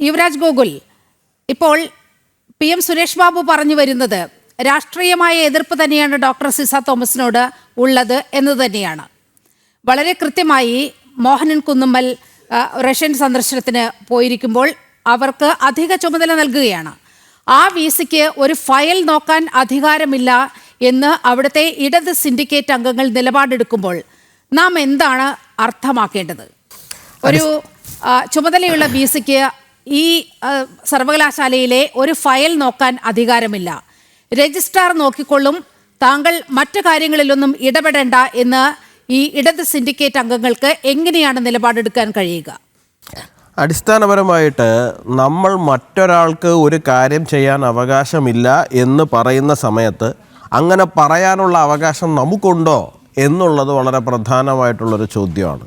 യുവരാജ് ഗോകുൽ ഇപ്പോൾ P M Suresh Babu പറഞ്ഞു വരുന്നത് രാഷ്ട്രീയമായ എതിർപ്പ് തന്നെയാണ് ഡോക്ടർ സിസ തോമസിനോട് ഉള്ളത് എന്ന് തന്നെയാണ്. വളരെ കൃത്യമായി മോഹനൻ കുന്നുമ്മൽ റഷ്യൻ സന്ദർശനത്തിന് പോയിരിക്കുമ്പോൾ അവർക്ക് അധിക ചുമതല നൽകുകയാണ്. ആ വിസിക്ക് ഒരു ഫയൽ നോക്കാൻ അധികാരമില്ല എന്ന് അവിടുത്തെ ഇടത് സിൻഡിക്കേറ്റ് അംഗങ്ങൾ നിലപാടെടുക്കുമ്പോൾ നാം എന്താണ് അർത്ഥമാക്കേണ്ടത്? ഒരു ചുമതലയുള്ള ബി സിക്ക് ഈ സർവകലാശാലയിലെ ഒരു ഫയൽ നോക്കാൻ അധികാരമില്ല. രജിസ്ട്രാർ നോക്കിക്കൊള്ളും താങ്കൾ മറ്റു കാര്യങ്ങളിലൊന്നും ഇടപെടേണ്ട എന്ന് ഈ ഇടത് സിൻഡിക്കേറ്റ് അംഗങ്ങൾക്ക് എങ്ങനെയാണ് നിലപാടെടുക്കാൻ കഴിയുക? അടിസ്ഥാനപരമായിട്ട് നമ്മൾ മറ്റൊരാൾക്ക് ഒരു കാര്യം ചെയ്യാൻ അവകാശമില്ല എന്ന് പറയുന്ന സമയത്ത് അങ്ങനെ പറയാനുള്ള അവകാശം നമുക്കുണ്ടോ എന്നുള്ളത് വളരെ പ്രധാനമായിട്ടുള്ളൊരു ചോദ്യമാണ്.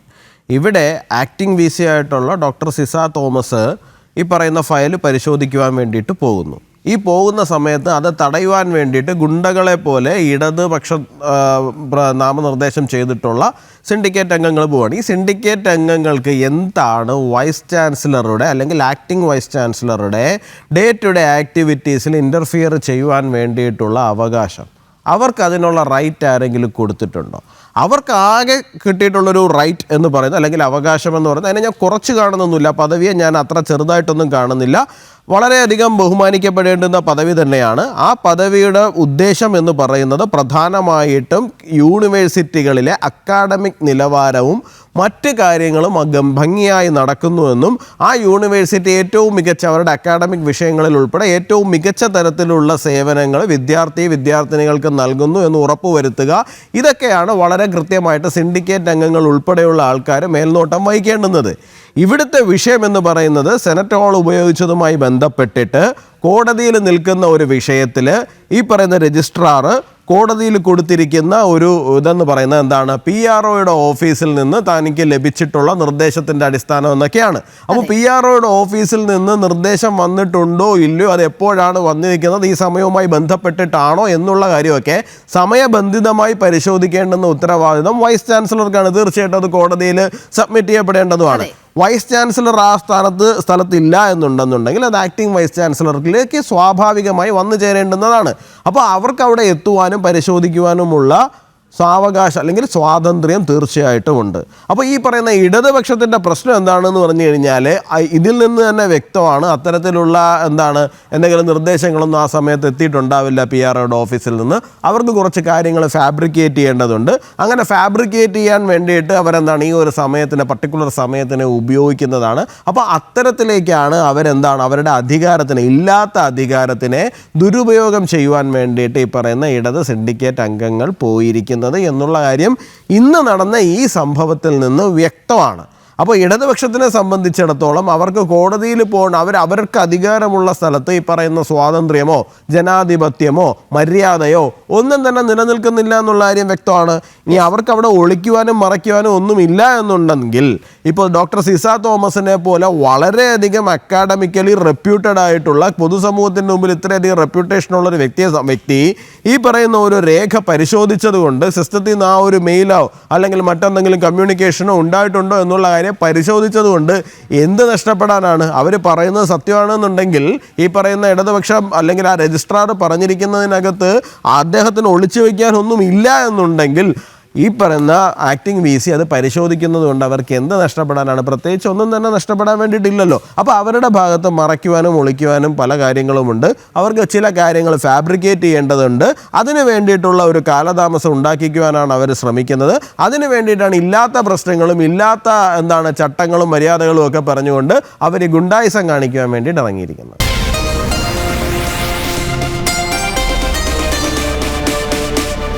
ഇവിടെ ആക്ടിംഗ് വി സി ആയിട്ടുള്ള ഡോക്ടർ സിസ തോമസ് ഈ പറയുന്ന ഫയൽ പരിശോധിക്കുവാൻ വേണ്ടിയിട്ട് പോകുന്നു. ഈ പോകുന്ന സമയത്ത് അത് തടയുവാൻ വേണ്ടിയിട്ട് ഗുണ്ടകളെ പോലെ ഇടതുപക്ഷ നാമനിർദ്ദേശം ചെയ്തിട്ടുള്ള സിൻഡിക്കേറ്റ് അംഗങ്ങൾ പോവാണ്. ഈ സിൻഡിക്കേറ്റ് അംഗങ്ങൾക്ക് എന്താണ് വൈസ് ചാൻസലറുടെ അല്ലെങ്കിൽ ആക്ടിംഗ് വൈസ് ചാൻസലറുടെ ഡേ ടു ഡേ ആക്ടിവിറ്റീസിൽ ഇന്റർഫിയർ ചെയ്യുവാൻ വേണ്ടിയിട്ടുള്ള അവകാശം? അവർക്ക് അതിനുള്ള റൈറ്റ് ആരെങ്കിലും കൊടുത്തിട്ടുണ്ടോ? അവർക്ക് ആകെ കിട്ടിയിട്ടുള്ളൊരു റൈറ്റ് എന്ന് പറയുന്നത് അല്ലെങ്കിൽ അവകാശം എന്ന് പറയുന്നത് അതിനെ ഞാൻ കുറച്ച് കാണുന്നൊന്നുമില്ല. പദവിയെ ഞാൻ അത്ര ചെറുതായിട്ടൊന്നും കാണുന്നില്ല. വളരെയധികം ബഹുമാനിക്കപ്പെടേണ്ടുന്ന പദവി തന്നെയാണ്. ആ പദവിയുടെ ഉദ്ദേശം എന്ന് പറയുന്നത് പ്രധാനമായിട്ടും യൂണിവേഴ്സിറ്റികളിലെ അക്കാഡമിക് നിലവാരവും മറ്റ് കാര്യങ്ങളും ഭംഗിയായി നടക്കുന്നുവെന്നും ആ യൂണിവേഴ്സിറ്റി ഏറ്റവും മികച്ച അവരുടെ അക്കാഡമിക് വിഷയങ്ങളിൽ ഉൾപ്പെടെ ഏറ്റവും മികച്ച തരത്തിലുള്ള സേവനങ്ങൾ വിദ്യാർത്ഥി വിദ്യാർത്ഥിനികൾക്ക് നൽകുന്നു എന്ന് ഉറപ്പുവരുത്തുക. ഇതൊക്കെയാണ് വളരെ കൃത്യമായിട്ട് സിൻഡിക്കേറ്റ് അംഗങ്ങൾ ഉൾപ്പെടെയുള്ള ആൾക്കാർ മേൽനോട്ടം വഹിക്കേണ്ടുന്നത്. ഇവിടുത്തെ വിഷയം എന്ന് പറയുന്നത് സെനറ്റ് ഹാൾ ഉപയോഗിച്ചതുമായി ബന്ധപ്പെട്ടിട്ട് കോടതിയിൽ നിൽക്കുന്ന ഒരു വിഷയത്തിൽ ഈ പറയുന്ന രജിസ്ട്രാർ കോടതിയിൽ കൊടുത്തിരിക്കുന്ന ഒരു ഇതെന്ന് പറയുന്നത് എന്താണ്? പി ആർ ഒയുടെ ഓഫീസിൽ നിന്ന് തനിക്ക് ലഭിച്ചിട്ടുള്ള നിർദ്ദേശത്തിന്റെ അടിസ്ഥാനം എന്നൊക്കെയാണ്. അപ്പോൾ പി ആർ ഒയുടെ ഓഫീസിൽ നിന്ന് നിർദ്ദേശം വന്നിട്ടുണ്ടോ ഇല്ലയോ? അത് എപ്പോഴാണ് വന്നിരിക്കുന്നത്? ഈ സമയവുമായി ബന്ധപ്പെട്ടിട്ടാണോ എന്നുള്ള കാര്യമൊക്കെ സമയബന്ധിതമായി പരിശോധിക്കേണ്ടെന്ന ഉത്തരവാദിതം വൈസ് ചാൻസലർക്കാണ്. തീർച്ചയായിട്ടും അത് കോടതിയിൽ സബ്മിറ്റ് ചെയ്യപ്പെടേണ്ടതുമാണ്. വൈസ് ചാൻസലർ ആ സ്ഥാനത്ത് സ്ഥലത്തില്ല എന്നുണ്ടെന്നുണ്ടെങ്കിൽ അത് ആക്ടിംഗ് വൈസ് ചാൻസലറിലേക്ക് സ്വാഭാവികമായി വന്നു ചേരേണ്ടുന്നതാണ്. അപ്പോൾ അവർക്ക് അവിടെ എത്തുവാനും പരിശോധിക്കുവാനുമുള്ള സാവകാശം അല്ലെങ്കിൽ സ്വാതന്ത്ര്യം തീർച്ചയായിട്ടും ഉണ്ട്. അപ്പോൾ ഈ പറയുന്ന ഇടതുപക്ഷത്തിന്റെ പ്രശ്നം എന്താണെന്ന് പറഞ്ഞു കഴിഞ്ഞാൽ ഇതിൽ നിന്ന് തന്നെ വ്യക്തമാണ് അത്തരത്തിലുള്ള എന്താണ് എന്തെങ്കിലും നിർദ്ദേശങ്ങളൊന്നും ആ സമയത്ത് എത്തിയിട്ടുണ്ടാവില്ല പി ആർ ഒയുടെ ഓഫീസിൽ നിന്ന്. അവർക്ക് കുറച്ച് കാര്യങ്ങൾ ഫാബ്രിക്കേറ്റ് ചെയ്യേണ്ടതുണ്ട്. അങ്ങനെ ഫാബ്രിക്കേറ്റ് ചെയ്യാൻ വേണ്ടിയിട്ട് അവരെന്താണ് ഈ ഒരു സമയത്തിന് പർട്ടിക്കുലർ സമയത്തിന് ഉപയോഗിക്കുന്നതാണ്. അപ്പോൾ അത്തരത്തിലേക്കാണ് അവരെന്താണ് അവരുടെ അധികാരത്തിന് ഇല്ലാത്ത അധികാരത്തിനെ ദുരുപയോഗം ചെയ്യുവാൻ വേണ്ടിയിട്ട് ഈ പറയുന്ന ഇടത് സിൻഡിക്കേറ്റ് അംഗങ്ങൾ പോയിരിക്കുന്നത്. എന്നുള്ള കാര്യം ഇന്ന് നടന്ന ഈ സംഭവത്തിൽ നിന്ന് വ്യക്തമാണ്. അപ്പോൾ ഇടതുപക്ഷത്തിനെ സംബന്ധിച്ചിടത്തോളം അവർക്ക് കോടതിയിൽ പോകണം അവർ അവർക്ക് അധികാരമുള്ള സ്ഥലത്ത് ഈ പറയുന്ന സ്വാതന്ത്ര്യമോ ജനാധിപത്യമോ മര്യാദയോ ഒന്നും തന്നെ നിലനിൽക്കുന്നില്ല എന്നുള്ള കാര്യം വ്യക്തമാണ്. ഇനി അവർക്ക് അവിടെ ഒളിക്കുവാനും മറയ്ക്കുവാനും ഒന്നുമില്ല എന്നുണ്ടെങ്കിൽ ഇപ്പോൾ ഡോക്ടർ സിസ തോമസിനെ പോലെ വളരെയധികം അക്കാഡമിക്കലി റെപ്യൂട്ടഡ് ആയിട്ടുള്ള പൊതുസമൂഹത്തിന്റെ മുമ്പിൽ ഇത്രയധികം റെപ്യൂട്ടേഷനുള്ള ഒരു വ്യക്തിയെ വ്യക്തി ഈ പറയുന്ന ഒരു രേഖ പരിശോധിച്ചതുകൊണ്ട് സിസ്റ്റത്തിൽ നിന്ന് ആ ഒരു മെയിലോ അല്ലെങ്കിൽ മറ്റെന്തെങ്കിലും കമ്മ്യൂണിക്കേഷനോ ഉണ്ടായിട്ടുണ്ടോ എന്നുള്ള കാര്യം പരിശോധിച്ചത് കൊണ്ട് എന്ത് നഷ്ടപ്പെടാനാണ്? അവർ പറയുന്നത് സത്യമാണെന്നുണ്ടെങ്കിൽ ഈ പറയുന്ന ഇടതുപക്ഷം അല്ലെങ്കിൽ ആ രജിസ്ട്രാർ പറഞ്ഞിരിക്കുന്നതിനകത്ത് അദ്ദേഹത്തിന് ഒളിച്ചു വയ്ക്കാനൊന്നും ഇല്ല എന്നുണ്ടെങ്കിൽ ഈ പറയുന്ന ആക്ടിങ് വി സി അത് പരിശോധിക്കുന്നത് കൊണ്ട് അവർക്ക് എന്ത് നഷ്ടപ്പെടാനാണ്? പ്രത്യേകിച്ച് ഒന്നും തന്നെ നഷ്ടപ്പെടാൻ വേണ്ടിയിട്ടില്ലല്ലോ. അപ്പോൾ അവരുടെ ഭാഗത്ത് മറയ്ക്കുവാനും ഒളിക്കുവാനും പല കാര്യങ്ങളുമുണ്ട്. അവർക്ക് ചില കാര്യങ്ങൾ ഫാബ്രിക്കേറ്റ് ചെയ്യേണ്ടതുണ്ട്. അതിന് വേണ്ടിയിട്ടുള്ള ഒരു കാലതാമസം ഉണ്ടാക്കിക്കുവാനാണ് അവർ ശ്രമിക്കുന്നത്. അതിന് വേണ്ടിയിട്ടാണ് ഇല്ലാത്ത പ്രശ്നങ്ങളും ഇല്ലാത്ത എന്താണ് ചട്ടങ്ങളും മര്യാദകളും ഒക്കെ പറഞ്ഞുകൊണ്ട് അവർ ഗുണ്ടായിസം കാണിക്കുവാൻ വേണ്ടിയിട്ട് ഇറങ്ങിയിരിക്കുന്നത്.